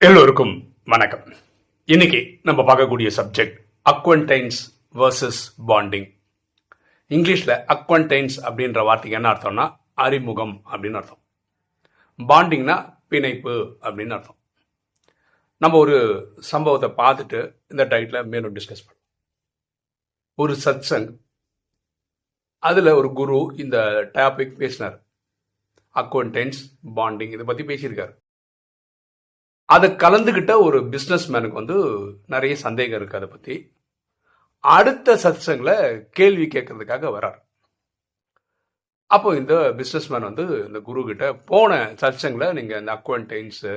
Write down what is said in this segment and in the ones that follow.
எல்லோருக்கும் வணக்கம். இன்னைக்கு நம்ம பார்க்கக்கூடிய சப்ஜெக்ட் அக்வன்டைன்ஸ் வர்சஸ் பாண்டிங் இங்கிலீஷில் அக்வன்டைன்ஸ் அப்படின்ற வார்த்தைக்கு என்ன அர்த்தம்னா அறிமுகம் அப்படின்னு அர்த்தம். பாண்டிங்னா பிணைப்பு அப்படின்னு அர்த்தம். நம்ம ஒரு சம்பவத்தை பார்த்துட்டு இந்த டைட்டில் மேலும் டிஸ்கஸ் பண்ணோம் ஒரு சத்சங் அதில் ஒரு குரு இந்த டாபிக் பேசினார். அக்வன்டைன்ஸ் பாண்டிங் இதை பற்றி பேசியிருக்காரு. அதை கலந்துக்கிட்ட ஒரு பிஸ்னஸ் மேனுக்கு வந்து நிறைய சந்தேகம் இருக்கு அதை பற்றி அடுத்த சத்சங்கில் கேள்வி கேட்கறதுக்காக வரார். அப்போ இந்த பிஸ்னஸ் மேன் வந்து இந்த குரு கிட்ட போன சத்சங்கில் நீங்கள் இந்த அக்வன்டைன்ஸு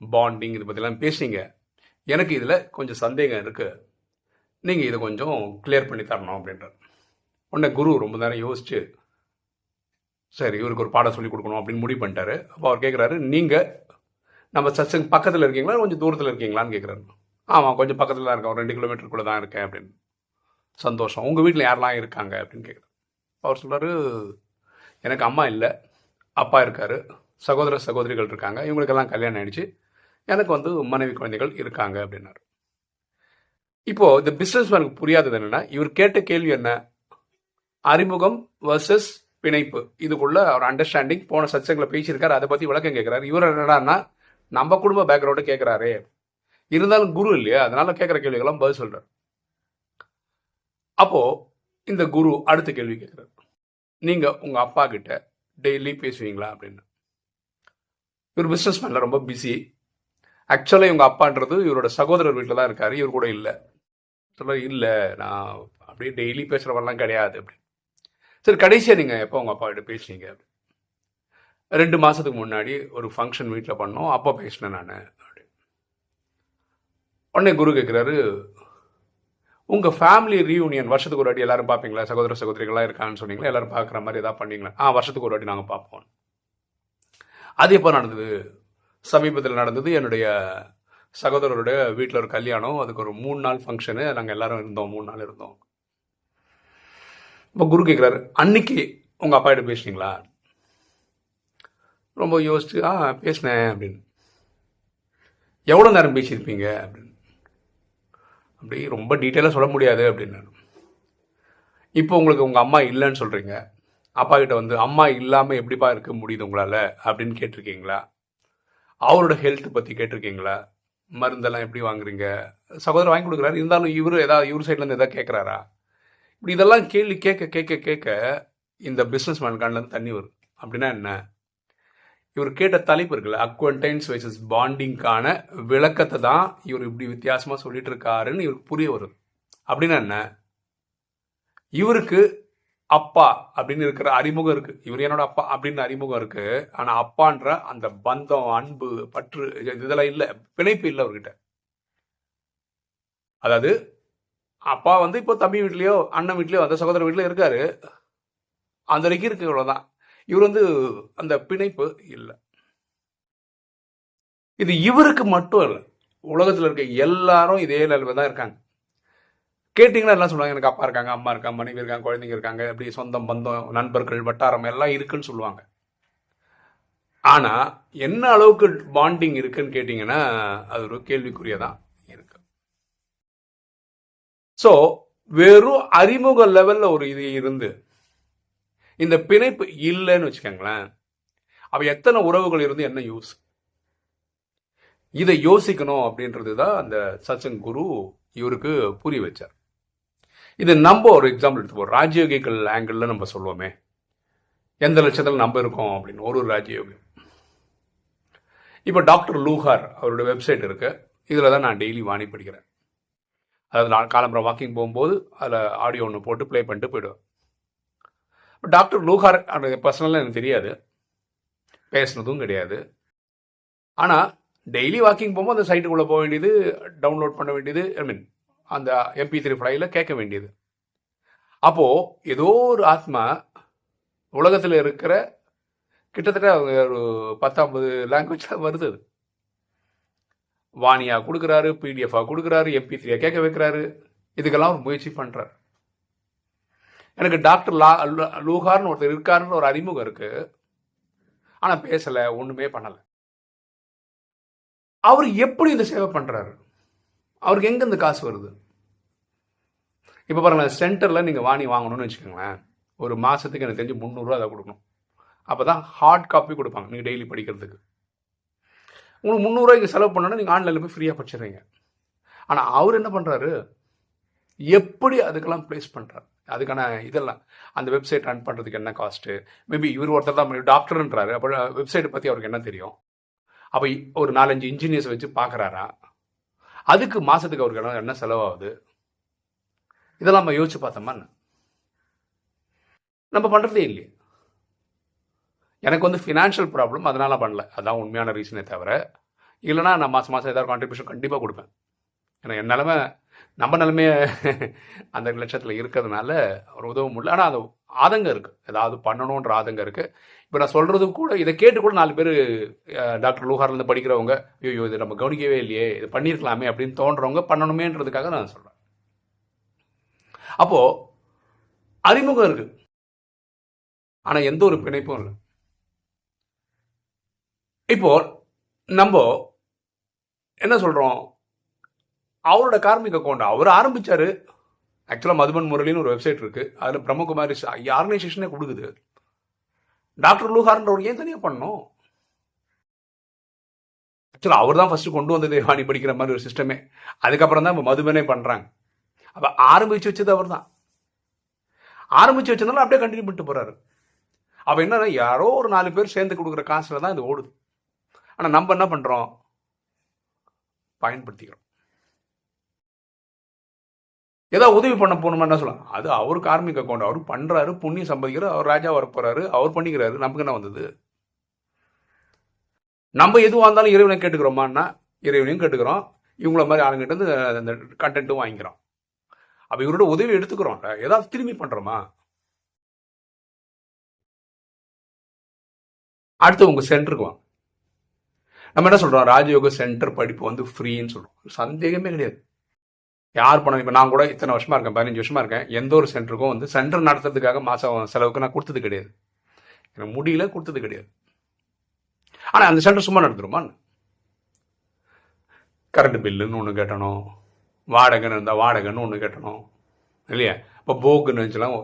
பாண்டிங் இதை பற்றிலாம் பேசுனீங்க. எனக்கு இதில் கொஞ்சம் சந்தேகம் இருக்கு. நீங்கள் இதை கொஞ்சம் கிளியர் பண்ணி தரணும் அப்படின்றார். உடனே குரு ரொம்ப நேரம் யோசிச்சு சரி இவருக்கு ஒரு பாடம் சொல்லி கொடுக்கணும் அப்படின்னு முடிவு பண்ணிட்டாரு. அப்போ அவர் கேட்குறாரு நீங்கள் நம்ம சச்சங் பக்கத்தில் இருக்கீங்களா? கொஞ்சம் தூரத்தில் இருக்கீங்களான்னு கேட்குறாரு ஆமாம் கொஞ்சம் பக்கத்தில் தான் இருக்கேன். ஒரு ரெண்டு கிலோமீட்டருக்குள்ளே தான் இருக்கேன் அப்படின்னு. சந்தோஷம். உங்கள் வீட்டில் யாரெல்லாம் இருக்காங்க அப்படின்னு கேட்குறாரு அவர் சொல்றாரு எனக்கு அம்மா இல்லை. அப்பா இருக்கார். சகோதர சகோதரிகள் இருக்காங்க. இவங்களுக்கெல்லாம் கல்யாணம் ஆயிடுச்சு. எனக்கு வந்து மனைவி குழந்தைகள் இருக்காங்க அப்படின்னாரு. இப்போது இந்த பிஸ்னஸ் மேனுக்கு புரியாதது என்னென்னா இவர் கேட்ட கேள்வி என்ன? அறிமுகம் வர்சஸ் பிணைப்பு. இதுக்குள்ள அவர் அண்டர்ஸ்டாண்டிங் போன சச்சங்களை பேசியிருக்காரு. அதை பற்றி விளக்கம் கேட்குறாரு இவர் என்னடான்னா நம்ம குடும்ப பேக்ரவுண்டை கேட்குறாரு இருந்தாலும் குரு இல்லையா? அதனால கேட்குற கேள்விகள்லாம் பதில் சொல்கிறார் அப்போ இந்த குரு அடுத்த கேள்வி கேட்குறாரு நீங்கள் உங்கள் அப்பா கிட்ட டெய்லி பேசுவீங்களா அப்படின்னு. இவர் பிஸ்னஸ் மேனில் ரொம்ப பிஸி ஆக்சுவலாக இவங்க அப்பான்றது இவரோட சகோதரர் வீட்டில் தான் இருக்காரு. இவர் கூட இல்லை. சொல்ல இல்லை நான் அப்படியே டெய்லி பேசுகிறவரெல்லாம் கிடையாது. அப்படின்னு. சரி கடைசியாக நீங்கள் எப்போ உங்கள் அப்பா கிட்ட பேசுனீங்க? அப்படி ரெண்டு மாதத்துக்கு முன்னாடி ஒரு ஃபங்க்ஷன் வீட்டில் பண்ணோம். அப்போ பேசினேன் நான். அப்படி. உடனே குரு கேட்குறாரு உங்கள் ஃபேமிலி ரீயூனியன் வருஷத்துக்கு ஒரு வாட்டி எல்லாரும் பார்ப்பீங்களா சகோதர சகோதரிகளாக இருக்கான்னு சொன்னீங்களா? எல்லாரும் பார்க்குற மாதிரி ஏதாவது பண்ணீங்களா? ஆ வருஷத்துக்கு ஒரு வாட்டி நாங்கள் பார்ப்போம் அது எப்போ நடந்தது? சமீபத்தில் நடந்தது என்னுடைய சகோதரருடைய வீட்டில் ஒரு கல்யாணம். அதுக்கு ஒரு மூணு நாள் ஃபங்க்ஷனு நாங்கள் எல்லாரும் இருந்தோம் மூணு நாள் இருந்தோம். இப்போ குரு கேட்குறாரு அன்னைக்கு உங்கள் அப்பா கிட்ட பேசுனீங்களா? ரொம்ப யோசிச்சு ஆ பேசினேன் அப்படின்னு. எவ்வளோ நேரம் பேசியிருப்பீங்க? அப்படின்னு. அப்படி ரொம்ப டீட்டெயிலாக சொல்ல முடியாது அப்படின்னு இப்போ உங்களுக்கு உங்கள் அம்மா இல்லைன்னு சொல்கிறீங்க அப்பா கிட்ட வந்து அம்மா இல்லாமல் எப்படிப்பா இருக்க முடியுது உங்களால்? அப்படின்னு கேட்டிருக்கீங்களா? அவரோட ஹெல்த் பற்றி கேட்டிருக்கீங்களா? மருந்தெல்லாம் எப்படி வாங்குறீங்க? சகோதரர் வாங்கி கொடுக்குறாரு. இருந்தாலும் இவர் ஏதாவது இவர் சைட்லேருந்து எதாவது கேட்குறாரா? இப்படி இதெல்லாம் கேள்வி கேட்க கேட்க கேட்க இந்த பிஸ்னஸ் மேன் கண்ணில் தண்ணி வரும். அப்படின்னா என்ன? இவர் கேட்ட தலைப்பு இருக்குல்ல அக்வன்டைன்ஸ் வைசஸ் பாண்டிங்கான விளக்கத்தை தான் இவர் இப்படி வித்தியாசமா சொல்லிட்டு இருக்காருன்னு இவருக்கு புரிய வருது. அப்படின்னா என்ன? இவருக்கு அப்பா அப்படின்னு இருக்கிற அறிமுகம் இருக்கு. இவர் என்னோட அப்பா அப்படின்னு அறிமுகம் இருக்கு. ஆனா அப்பான்ற அந்த பந்தம் அன்பு பற்று இதெல்லாம் இல்ல. பிணைப்பு இல்லை அவர்கிட்ட. அதாவது அப்பா வந்து இப்போ தம்பி வீட்லயோ அண்ணன் வீட்லயோ அந்த சகோதர வீட்லயோ இருக்காரு. அந்த வரைக்கும் இருக்கு இவ்வளவுதான். இவர் வந்து அந்த பிணைப்பு இல்லை. இது இவருக்கு மட்டும் இல்லை உலகத்தில் இருக்க எல்லாரும் இதே நிலைமை தான் இருக்காங்க. கேட்டிங்கன்னா எல்லாம் சொல்லுவாங்க எனக்கு அப்பா இருக்காங்க அம்மா இருக்காங்க மனைவி இருக்காங்க குழந்தைங்க இருக்காங்க அப்படி சொந்தம் பந்தம் நண்பர்கள் வட்டாரம் எல்லாம் இருக்குன்னு சொல்லுவாங்க. ஆனால் என்ன அளவுக்கு பாண்டிங் இருக்குன்னு கேட்டிங்கன்னா அது ஒரு கேள்விக்குரியதான் இருக்கு. ஸோ வெறும் அறிமுக லெவலில் ஒரு இது இருந்து இந்த பிணைப்பு இல்லைன்னு வச்சுக்கோங்களேன். அவ எத்தனை உறவுகள் இருந்து என்ன யூஸ் இதை யோசிக்கணும் அப்படின்றது தான் அந்த சச்சங் குரு இவருக்கு புரிய வச்சார். இது நம்ம ஒரு எக்ஸாம்பிள் எடுத்துப்போம் ராஜயோகிகள் ஆங்கிளில் நம்ம சொல்லுவோமே. எந்த லட்சத்தில் நம்ம இருக்கோம் அப்படின்னு. ஒரு ஒரு ராஜயோகி இப்போ டாக்டர் லூஹார் அவரோட வெப்சைட் இருக்கு. இதில் தான் நான் டெய்லி வாணி படிக்கிறேன். அதாவது நான் காலம்பரம் வாக்கிங் போகும்போது அதில் ஆடியோ ஒன்று போட்டு ப்ளே பண்ணிட்டு போயிடுவேன். டாக்டர் லூகார் பர்சனலாக எனக்கு தெரியாது. பேசுனதும் கிடையாது. ஆனால் டெய்லி வாக்கிங் போகும்போது அந்த சைட்டுக்குள்ளே போக வேண்டியது டவுன்லோட் பண்ண வேண்டியது ஐ மீன் அந்த எம்பி த்ரீ ஃபைலில் கேட்க வேண்டியது. அப்போது ஏதோ ஒரு ஆத்மா உலகத்தில் இருக்கிற கிட்டத்தட்ட ஒரு பத்தொம்பது லாங்குவேஜில் வருது. அது வாணியாக கொடுக்குறாரு பிடிஎஃபாக கொடுக்குறாரு எம்பி த்ரீயாக கேட்க வைக்கிறாரு. இதுக்கெல்லாம் ஒரு முயற்சி பண்ணுறாரு எனக்கு டாக்டர் லா லூகார்னு ஒருத்தர் இருக்காருன்னு ஒரு அறிமுகம் இருக்கு. ஆனால் பேசலை ஒன்றுமே பண்ணலை. அவர் எப்படி இந்த சேவை பண்ணுறாரு அவருக்கு எங்கே இந்த காசு வருது? இப்போ பாருங்களேன் சென்டரில் நீங்கள் வாணி வாங்கணும்னு வச்சுக்கோங்களேன். ஒரு மாதத்துக்கு எனக்கு தெரிஞ்சு முந்நூறுரூவா அதை கொடுக்கணும். அப்போ தான் ஹார்ட் காப்பி கொடுப்பாங்க நீங்கள் டெய்லி படிக்கிறதுக்கு. உங்களுக்கு முந்நூறுரூவாய்க்கு செலவு பண்ணோன்னா நீங்கள் ஆன்லைனில் போய் ஃப்ரீயாக படிச்சிடுறீங்க. ஆனால் அவர் என்ன பண்ணுறாரு எப்படி அதுக்கெல்லாம் ப்ளேஸ் பண்ணுறாரு அதுக்கான இதெல்லாம். அந்த வெப்சைட் ரன் பண்ணுறதுக்கு என்ன காஸ்ட்டு மேபி இவர் ஒருத்தர் தான் டாக்டர்ன்றாரு அப்போ வெப்சைட்டை பற்றி அவருக்கு என்ன தெரியும்? அப்போ ஒரு நாலஞ்சு இன்ஜினியர்ஸ் வச்சு பார்க்குறாரா அதுக்கு மாதத்துக்கு அவருக்கு என்ன- என்ன செலவாகுது? இதெல்லாம் நம்ம யோசிச்சு பார்த்தோமா நம்ம பண்ணுறதே இல்லையே. எனக்கு வந்து ஃபினான்ஷியல் ப்ராப்ளம் அதனால் பண்ணல. அதான் உண்மையான ரீசனே தவிர இல்லைனா நான் மாதம் மாதம் ஏதாவது கான்ட்ரிபியூஷன் கண்டிப்பாக கொடுப்பேன். ஏன்னா என் நிலமை நம்ம நிலமைய அந்த லட்சத்தில் இருக்கிறதுனால அவர் உதவ முடியல. ஆனால் அது ஆதங்கம் இருக்குது ஏதாவது பண்ணணுன்ற ஆதங்கம் இருக்குது இப்போ நான் சொல்கிறது கூட இதை கேட்டு கூட நாலு பேர் டாக்டர் லூஹார்லேருந்து படிக்கிறவங்க ஐயோ இது நம்ம கவனிக்கவே இல்லையே இது பண்ணியிருக்கலாமே அப்படின்னு தோன்றவங்க பண்ணணுமேன்றதுக்காக நான் சொல்கிறேன் அப்போது அறிமுகம் இருக்குது ஆனால் எந்த ஒரு பிணைப்பும் இல்லை. இப்போ நம்ம என்ன சொல்கிறோம் அவரோட கார்மிக் அக்கௌண்ட் அவர் ஆரம்பிச்சாரு. ஆக்சுவலாக மதுபன் முரளின்னு ஒரு வெப்சைட் இருக்கு. அதில் பிரம்மகுமாரி ஆர்கனைசேஷனே கொடுக்குது. டாக்டர் லூஹார்ன்றவர் ஏன் தனியாக பண்ணோம் ஆக்சுவலாக அவர் தான் ஃபஸ்ட்டு கொண்டு வந்தது வாணி படிக்கிற மாதிரி ஒரு சிஸ்டமே அதுக்கப்புறம் தான் இப்போ மதுபனே பண்ணுறாங்க அப்போ ஆரம்பிச்சு வச்சது அவர் தான் ஆரம்பிச்சு வச்சதுனால அப்படியே கண்டினியூ பண்ணிட்டு போறாரு. அப்போ என்னன்னா யாரோ ஒரு நாலு பேர் சேர்ந்து கொடுக்குற காசில் தான் இது ஓடுது. ஆனால் நம்ம என்ன பண்ணுறோம் பயன்படுத்திக்கிறோம். ஏதாவது உதவி பண்ண போகணுமா என்ன சொல்லலாம் அது அவர் கார்மிக் அக்கௌண்ட். அவர் பண்ணுறாரு புண்ணியம் சம்பாதிக்கிறார் அவர் ராஜா வர அவர் பண்ணிக்கிறாரு. நமக்கு என்ன வந்தது? நம்ம எதுவாக இருந்தாலும் இறைவனை கேட்டுக்கிறோமான்னா இறைவனையும் கேட்டுக்கிறோம். இவங்கள மாதிரி ஆளுங்கிட்ட இருந்து அந்த கண்டென்ட்டும் வாங்கிக்கிறோம். அப்போ இவரோட உதவி எடுத்துக்கிறோம். ஏதாவது திரும்பி பண்ணுறோமா அடுத்து உங்கள் சென்டருக்கு வாங்க. நம்ம என்ன சொல்கிறோம் ராஜயோக சென்டர் படிப்பு வந்து ஃப்ரீன்னு சொல்கிறோம் சந்தேகமே கிடையாது. யார் பணம் இப்போ நான் கூட இத்தனை வருஷமாக இருக்கேன் பதினஞ்சு வருஷமாக இருக்கேன். எந்த ஒரு சென்டருக்கும் வந்து சென்டர் நடத்துறதுக்காக மாதம் செலவுக்கு நான் கொடுத்தது கிடையாது. எனக்கு முடியல கொடுத்தது கிடையாது. ஆனால் அந்த சென்டர் சும்மா நடத்துருமா கரண்ட் பில்லுன்னு ஒன்று கட்டணும். வாடகைன்னு இருந்தால் வாடகைன்னு ஒன்று கட்டணும். இல்லையா? இப்போ போக்குன்னு வச்சுலாம்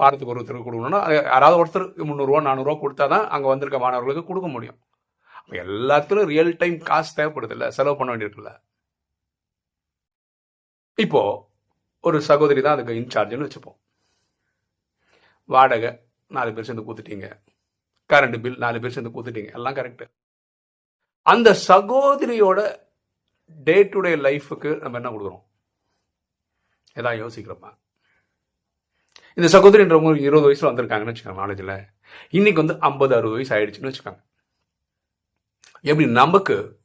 வாரத்துக்கு ஒருத்தருக்கு கொடுக்கணும்னா அது யாராவது ஒருத்தர் முந்நூறுரூவா நானூறுரூவா கொடுத்தா தான் அங்கே வந்திருக்க மாணவர்களுக்கு கொடுக்க முடியும். அப்போ எல்லாத்துலையும் ரியல் டைம் காசு தேவைப்படுது இல்லை செலவு பண்ண வேண்டியிருக்குல்ல. இப்போ ஒரு சகோதரி தான் அதுக்கு இன்சார்ஜ்னு வச்சுப்போம். வாடகை நாலு பேர் சேர்ந்து கூத்துட்டீங்க கரண்ட் பில் நாலு பேர் சேர்ந்து கூத்துட்டீங்க எல்லாம் கரெக்டு அந்த சகோதரியோட டே டு டே லைஃபுக்கு நம்ம என்ன கொடுக்குறோம்? எதாவது யோசிக்கிறோமா? இந்த சகோதரின்றவங்க இருபது வயசுல வந்திருக்காங்கன்னு வச்சுக்கோங்க நாலேஜில் இன்னைக்கு வந்து ஐம்பது அறுபது வயசு ஆயிடுச்சுன்னு வச்சுக்கோங்க. எப்படி? நமக்கு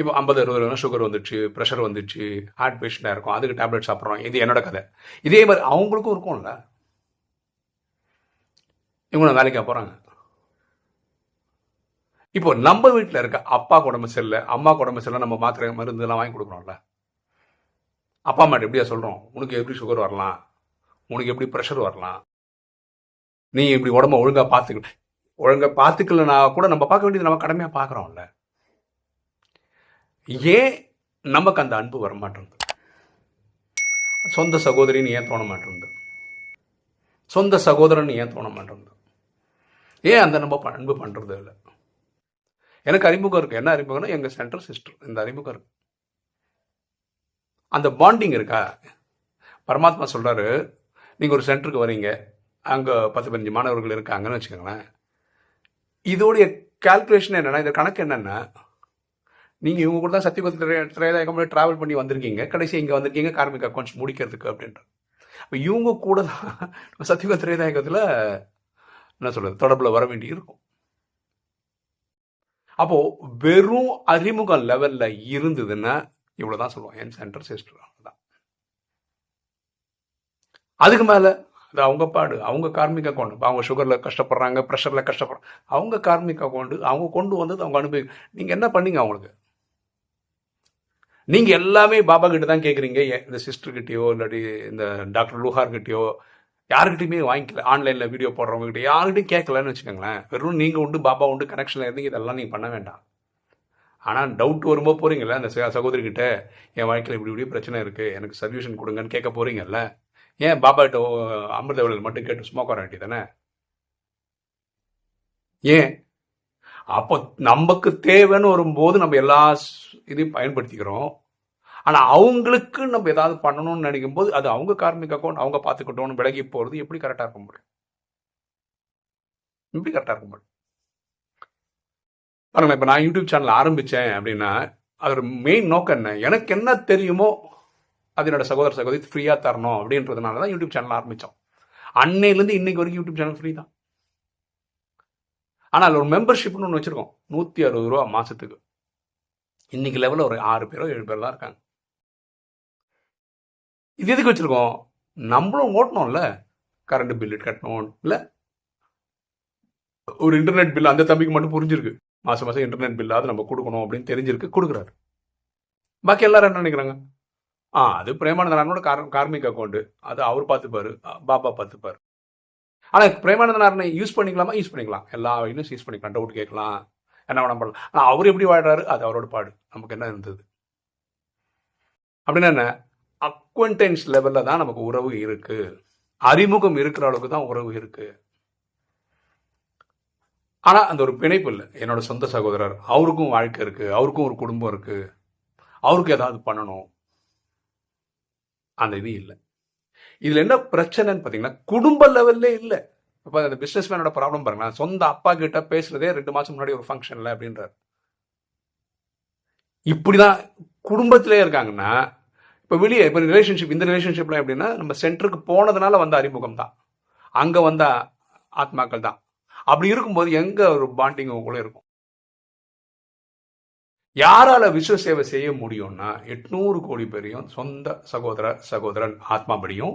இப்போ ஐம்பது அறுபது வருஷம் சுகர் வந்துடுச்சு ப்ரெஷர் வந்துடுச்சு ஹார்ட் பேஷண்டாக இருக்கும் அதுக்கு டேப்லெட் சாப்பிட்றோம். இது என்னோட கதை. இதே மாதிரி அவங்களுக்கும் இருக்கும்ல. இவங்க வேலைக்கா போகிறாங்க இப்போ நம்ம வீட்டில் இருக்க அப்பா உடம்பு சரியில்லை அம்மா உடம்பு சரியில்லை நம்ம மாத்திரை மருந்து எல்லாம் வாங்கி கொடுக்குறோம்ல. அப்பா அம்மாட்ட எப்படியா சொல்கிறோம் உனக்கு எப்படி சுகர் வரலாம்? உனக்கு எப்படி ப்ரெஷர் வரலாம்? நீ இப்படி உடம்ப ஒழுங்காக பார்த்துக்கல ஒழுங்காக பார்த்துக்கலனா கூட நம்ம பார்க்க வேண்டியது நம்ம கடமையாக பார்க்குறோம்ல. ஏன் நமக்கு அந்த அன்பு வர மாட்டேங்குது சொந்த சகோதரின்னு ஏன் தோண மாட்டேங்குது சொந்த சகோதரன் ஏன் தோண மாட்டேங்குது ஏன் அந்த நம்ம அன்பு பண்ணுறது இல்லை? எனக்கு அறிமுகம் இருக்கு. என்ன அறிமுகம்னா எங்கள் சென்டர் சிஸ்டர் இந்த அறிமுகம் இருக்கு. அந்த பாண்டிங் இருக்கா? பரமாத்மா சொல்கிறாரு நீங்கள் ஒரு சென்டருக்கு வரீங்க. அங்கே பத்து பதினஞ்சு மாணவர்கள் இருக்காங்கன்னு வச்சுக்கோங்களேன். இதோடைய கால்குலேஷன் என்னென்னா இந்த கணக்கு என்னென்னா நீங்க இவங்க கூட தான் சத்தியகுத்த திரையதாயகம் டிராவல் பண்ணி வந்திருக்கீங்க. கடைசி இங்க வந்திருக்கீங்க கார்மிக் அக்கௌண்ட்ஸ் முடிக்கிறதுக்கு அப்படின்ற. இவங்க கூட தான் சத்தியகுத்த திரையதாயகத்துல என்ன சொல்றது தொடர்பில் வர வேண்டி இருக்கும். அப்போ வெறும் அறிமுக லெவல்ல இருந்ததுன்னா இவ்வளவுதான் சொல்லுவோம் என் சென்டர் சிஸ்டர் தான் அதுக்கு மேல அது அவங்க பாடு அவங்க கார்மிக் அக்கௌண்ட் அவங்க சுகரில் கஷ்டப்படுறாங்க ப்ரெஷரில் கஷ்டப்படுறாங்க அவங்க கார்மிக் அக்கௌண்ட் அவங்க கொண்டு வந்தது அவங்க அனுபவி நீங்கள் என்ன பண்ணீங்க அவங்களுக்கு? நீங்கள் எல்லாமே பாபா கிட்ட தான் கேட்குறீங்க ஏன் இந்த சிஸ்டர்கிட்டயோ இல்லாட்டி இந்த டாக்டர் லூஹார்கிட்டயோ யாருக்கிட்டையுமே வாங்கிக்கல. ஆன்லைனில் வீடியோ போடுறவங்ககிட்ட யாருக்கிட்டையும் கேட்கலன்னு வச்சுக்கோங்களேன். வெறும் நீங்கள் உண்டு பாபா உண்டு கனெக்ஷனில் இருந்தீங்க இதெல்லாம் நீங்கள் பண்ண வேண்டாம். ஆனால் டவுட் வரும்போது போகிறீங்கல்ல அந்த சகோதரிக்கிட்ட என் வாழ்க்கையில் இப்படி இப்படி பிரச்சனை இருக்குது எனக்கு சல்யூஷன் கொடுங்கன்னு கேட்க போகிறீங்கல்ல ஏன் பாபாட்ட அமிர்தவர்கள் மட்டும் கேட்டு சும்மா உட்கார வேண்டியது தானே ஏன்? அப்போ நமக்கு தேவைன்னு வரும்போது நம்ம எல்லா ஸ்- இதையும் பயன்படுத்திக்கிறோம். ஆனால் அவங்களுக்கு நம்ம ஏதாவது பண்ணணும்னு நினைக்கும் போது அது அவங்க கார்மிக் அக்கௌண்ட் அவங்க பார்த்துக்கிட்டோம்னு விலகி போகிறது எப்படி கரெக்டாக இருக்க முடியும் எப்படி கரெக்டாக இருக்க முடியும் பாருங்களேன் இப்போ நான் யூடியூப் சேனல் ஆரம்பித்தேன் அப்படின்னா அதோட மெயின் நோக்கம் என்ன? எனக்கு என்ன தெரியுமோ அது என்னோட சகோதர சகோதரி ஃப்ரீயாக தரணும் அப்படின்றதுனால தான் யூடியூப் சேனல் ஆரம்பித்தோம் அன்னையிலேருந்து இன்னைக்கு வரைக்கும் யூடியூப் சேனல் ஃப்ரீ தான். ஆனால் ஒரு மெம்பர்ஷிப்னு ஒன்று வச்சுருக்கோம். நூற்றி அறுபது ரூபா மாதத்துக்கு இன்னைக்கு லெவலில் ஒரு ஆறு பேரோ ஏழு பேர் தான் இருக்காங்க. இது எதுக்கு வச்சுருக்கோம்? நம்மளும் ஓட்டணும்ல. கரண்ட் பில்லு கட்டணும் இல்லை? ஒரு இன்டர்நெட் பில் அந்த தம்பிக்கு மட்டும் புரிஞ்சிருக்கு. மாதம் மாதம் இன்டர்நெட் பில்லாவது நம்ம கொடுக்கணும் அப்படின்னு தெரிஞ்சிருக்கு கொடுக்குறாரு. பாக்கி எல்லாரும் என்ன நினைக்கிறாங்க? ஆ அது பிரேமானந்தனாரோட கார் கார்மிக் அக்கௌண்ட் அது அவர் பார்த்துப்பாரு. பாபா பார்த்துப்பாரு. ஆனால் பிரேமானந்தனாரனை யூஸ் பண்ணிக்கலாமா? யூஸ் பண்ணிக்கலாம். எல்லா வகையிலும் யூஸ் பண்ணிக்கலாம். டவுட் கேட்கலாம். என்ன வேணா பண்ணலாம். ஆனால் அவர் எப்படி வாழ்றாரு? அது அவரோட பாடு. நமக்கு என்ன இருந்தது? அப்படின்னா என்ன? அக்வன்டென்ஸ் லெவலில் தான் நமக்கு உறவு இருக்கு. அறிமுகம் இருக்கிற அளவுக்கு தான் உறவு இருக்கு. ஆனா அந்த ஒரு பிணைப்பு இல்லை. என்னோட சொந்த சகோதரர் அவருக்கும் வாழ்க்கை இருக்கு. அவருக்கும் ஒரு குடும்பம் இருக்கு. அவருக்கு ஏதாவது பண்ணணும். அந்த இது இல்லை. இதில் என்ன பிரச்சனைன்னு பார்த்தீங்கன்னா குடும்ப லெவல்லே இல்லை. இப்போ அந்த பிஸ்னஸ் மேனோட ப்ராப்ளம் பாருங்களேன். சொந்த அப்பா கிட்ட பேசுறதே ரெண்டு மாசம் முன்னாடி ஒரு ஃபங்க்ஷன்ல அப்படின்றார். இப்படிதான் குடும்பத்திலே இருக்காங்கன்னா இப்போ வெளியே இப்போ ரிலேஷன்ஷிப் இந்த ரிலேஷன்ஷிப்ல எப்படின்னா நம்ம சென்டருக்கு போனதுனால வந்த அறிமுகம் தான். அங்கே வந்த ஆத்மாக்கள் தான். அப்படி இருக்கும்போது எங்க ஒரு பாண்டிங் உங்களும் இருக்கும்? யாரால விஸ்வ சேவை செய்ய முடியும்னா எட்நூறு கோடி பேரையும் சொந்த சகோதர சகோதரன் ஆத்மாபடியும்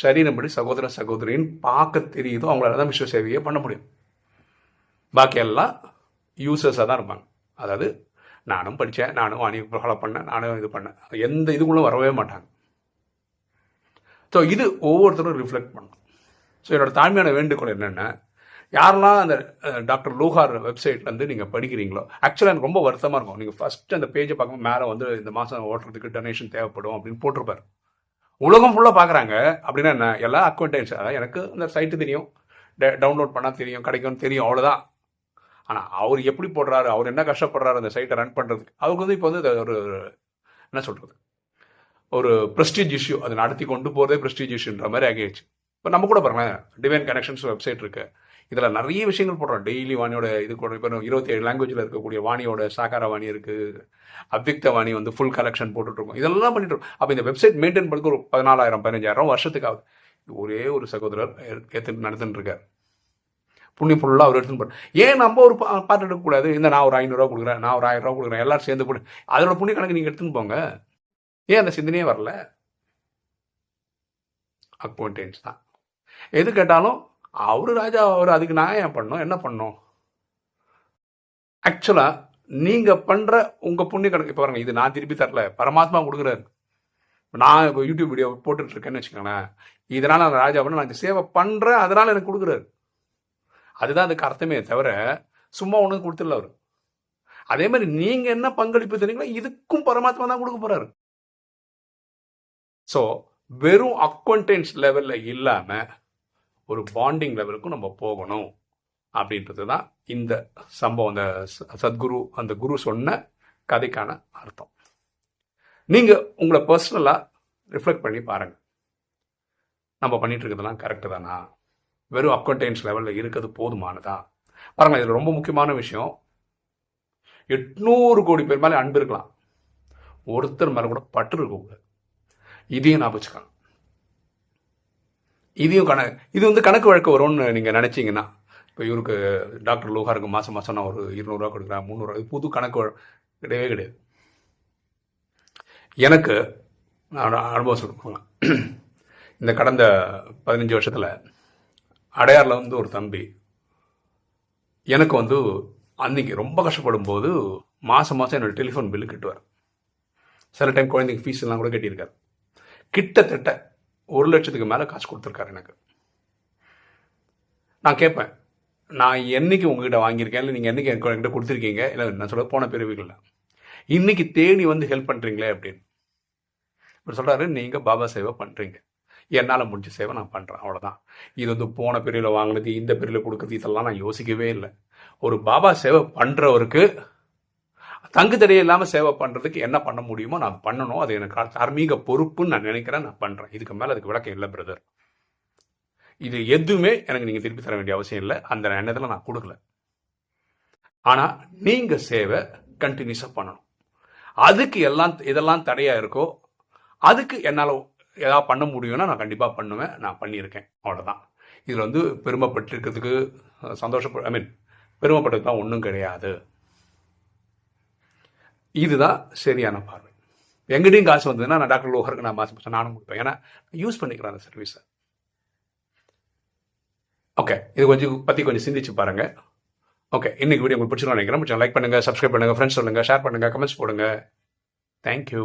சரீரப்படி சகோதர சகோதரின்னு பார்க்க தெரியுதோ அவங்களால தான் விஸ்வ சேவையே பண்ண முடியும். பாக்கி எல்லாம் யூசர்ஸாக தான் இருப்பாங்க. அதாவது நானும் படித்தேன் நானும் வாணி ஃபாலோ பண்ணேன் நானும் இது பண்ணேன். எந்த இதுக்குள்ளும் வரவே மாட்டாங்க. ஸோ இது ஒவ்வொருத்தரும் ரிஃப்ளெக்ட் பண்ணணும். ஸோ என்னோட தாழ்மையான வேண்டுகோள் என்னென்னா யாரெல்லாம் அந்த டாக்டர் லூஹார் வெப்சைட்லேருந்து நீங்கள் படிக்கிறீங்களோ ஆக்சுவலாக எனக்கு ரொம்ப வருத்தமாக இருக்கும். நீங்கள் ஃபஸ்ட்டு அந்த பேஜை பார்க்கும்போது மேலே வந்து இந்த மாதம் ஓட்டுறதுக்கு டொனேஷன் தேவைப்படும் அப்படின்னு போட்டிருப்பார். உலகம் ஃபுல்லாக பார்க்குறாங்க அப்படின்னா என்ன? எல்லா அக்கௌண்டன்ஸ் அதாவது எனக்கு இந்த சைட்டு தெரியும். டவுன்லோட் பண்ணால் தெரியும் கிடைக்கும்னு தெரியும் அவ்வளோதான் ஆனால் அவர் எப்படி போடுறாரு அவர் என்ன கஷ்டப்படுறாரு அந்த சைட்டை ரன் பண்ணுறதுக்கு அவருக்கு வந்து இப்போ வந்து ஒரு என்ன சொல்கிறது ஒரு ப்ரெஸ்டீஜ் இஷ்யூ அதை நடத்தி கொண்டு போகிறதே ப்ரெஸ்டீஜ் இஷ்யூன்ற மாதிரி ஆகிடுச்சு இப்போ நம்ம கூட பாருங்களேன் டிவைன் கனெக்ஷன்ஸ் வெப்சைட் இருக்குது இதில் நிறைய விஷயங்கள் போடுறோம். டெய்லி வாணியோட இது கூட இப்போ இருபத்தி ஏழு லாங்குவேஜில் இருக்கக்கூடிய வாணியோட சாகார வாணி இருக்குது அவ்யுக்த வாணி வந்து ஃபுல் கலெக்ஷன் போட்டுட்ருக்கோம் இதெல்லாம் பண்ணிட்டு இருக்கோம். அப்போ இந்த வெப்சைட் மெயின்டைன் பண்ணுறது ஒரு பதினாலாயிரம் பதினஞ்சாயிரம் வருஷத்துக்கு ஆகுது ஒரே ஒரு சகோதரர் ஏற்று நடத்துன்னு இருக்கார். புண்ணியம் ஃபுல்லாக அவர் எடுத்துன்னு போறார். ஏன் நம்ம ஒரு பா- பாட்டு எடுக்கக்கூடாது? இந்த நான் ஒரு ஐநூறுரூவா கொடுக்குறேன் நான் ஒரு ஆயிரம் ரூபா கொடுக்குறேன் எல்லாரும் சேர்ந்து போடு அதோட புண்ணிய கணக்கு நீங்கள் எடுத்துன்னு போங்க. ஏன் அந்த சிந்தனையே வரல? அக்கௌண்டன்ஸ் தான். எது கேட்டாலும் அவரு ராஜா அவர் அதுக்கு நான் ஏன் பண்ணோம் என்ன பண்ணோம் ஆக்சுவலா நீங்க பண்ற உங்க புண்ணிய கணக்கு இப்ப பாருங்க இது நான் திருப்பி தரல. பரமாத்மா கொடுக்குறாரு. நான் இப்போ யூடியூப் வீடியோ போட்டுட்டு இருக்கேன்னு வச்சுக்கோங்களேன். இதனால நான் ராஜா பண்ண நான் இந்த சேவை பண்றேன் அதனால எனக்கு கொடுக்குறாரு. அதுதான் அதுக்கு அர்த்தமே தவிர சும்மா ஒன்றும் கொடுத்துடல அவர். அதே மாதிரி நீங்க என்ன பங்களிப்பு தரீங்களோ இதுக்கும் பரமாத்மா தான் கொடுக்க போறாரு. ஸோ வெறும் அக்வன்டென்ஸ் லெவல்ல இல்லாமல் ஒரு பாண்டிங் லெவலுக்கும் நம்ம போகணும் அப்படின்றது தான் இந்த சம்பவம் அந்த ச- சத்குரு அந்த குரு சொன்ன கதைக்கான அர்த்தம். நீங்கள் உங்களை பர்சனலாக ரிஃப்ளெக்ட் பண்ணி பாருங்கள் நம்ம பண்ணிட்டு இருக்கிறதெல்லாம் கரெக்டு தானா? வெறும் அக்கௌண்டன்ஸ் லெவலில் இருக்கிறது போதுமானதா? பாருங்கள் இதில் ரொம்ப முக்கியமான விஷயம். எட்நூறு கோடி பேர் மேலே அன்பு இருக்கலாம். ஒருத்தர் மேலே கூட பற்று இருக்கக்கூடாது. இதையும் நான் வச்சுக்கலாம் இதையும் கணக்கு இது வந்து கணக்கு வழக்கு வரும்னு நீங்கள் நினச்சிங்கன்னா இப்போ இவருக்கு டாக்டர் லோகாருக்கு மாதம் மாதம் நான் ஒரு இருநூறுவா கொடுக்குறேன் முந்நூறுவா இது புது கணக்கு கிடையவே கிடையாது. எனக்கு நான் அனுபவம் சொல்லுவாங்க இந்த கடந்த பதினஞ்சு வருஷத்தில் அடையாறில் வந்து ஒரு தம்பி எனக்கு வந்து அன்னைக்கு ரொம்ப கஷ்டப்படும் போது மாதம் மாதம் என்னோட டெலிஃபோன் பில்லு கட்டுவார். சில டைம் குழந்தைங்க ஃபீஸ் எல்லாம் கூட கட்டியிருக்காரு. கிட்டத்தட்ட ஒரு லட்சத்துக்கு மேலே காசு கொடுத்துருக்காரு எனக்கு. நான் கேட்பேன் நான் என்னைக்கு உங்ககிட்ட வாங்கியிருக்கேன்? இல்லை நீங்கள் என்னைக்கு என்கிட்ட கொடுத்துருக்கீங்க? இல்லை நான் சொல்ல போன பிரிவுகளில். இன்னைக்கு தேடி வந்து ஹெல்ப் பண்ணுறீங்களே அப்படின்னு. இவர் சொல்கிறாரு நீங்கள் பாபா சேவை பண்ணுறீங்க என்னால் முடிஞ்ச சேவை நான் பண்ணுறேன் அவ்வளோதான் இது வந்து போன பிரிவில் வாங்கினது இந்த பிரிவில் கொடுக்குறது இதெல்லாம் நான் யோசிக்கவே இல்லை. ஒரு பாபா சேவை பண்ணுறவருக்கு தங்கு தடை இல்லாமல் சேவை பண்ணுறதுக்கு என்ன பண்ண முடியுமோ நான் பண்ணணும். அது எனக்கு தார்மீக பொறுப்புன்னு நான் நினைக்கிறேன் நான் பண்ணுறேன் இதுக்கு மேலே அதுக்கு விளக்கம் இல்லை பிரதர் இது எதுவுமே எனக்கு நீங்கள் திருப்பி தர வேண்டிய அவசியம் இல்லை. அந்த எண்ணத்தில் நான் கொடுக்கல. ஆனால் நீங்கள் சேவை கண்டினியூஸாக பண்ணணும். அதுக்கு எல்லாம் இதெல்லாம் தடையாக இருக்கோ அதுக்கு என்னால் ஏதாவது பண்ண முடியும்னா நான் கண்டிப்பாக பண்ணுவேன். நான் பண்ணியிருக்கேன். அவ்வளோதான் இதில் வந்து பெருமைப்பட்டிருக்கிறதுக்கு சந்தோஷப்பட ஐ மீன் பெருமைப்பட்டதுலாம் ஒன்றும் கிடையாது. இதுதான் சரியான பார்வை. எங்கிட்டையும் காசு வந்ததுன்னா நான் டாக்டர் லோகருக்கு நான் மாசம் மாதம் நானும் கொடுப்பேன். ஏன்னா யூஸ் பண்ணிக்கிறேன் அந்த சர்வீஸை ஓகே இது கொஞ்சம் பற்றி கொஞ்சம் சிந்திச்சு பாருங்க. ஓகே இன்னைக்கு வீடியோ உங்களுக்கு பிடிச்சிருக்கோம் நினைக்கிறேன். கொஞ்சம் லைக் பண்ணுங்கள் சப்ஸ்கிரைப் பண்ணுங்கள் ஃப்ரெண்ட்ஸ் சொல்லுங்கள் ஷேர் பண்ணுங்கள் கமெண்ட்ஸ் போடுங்க. தேங்க்யூ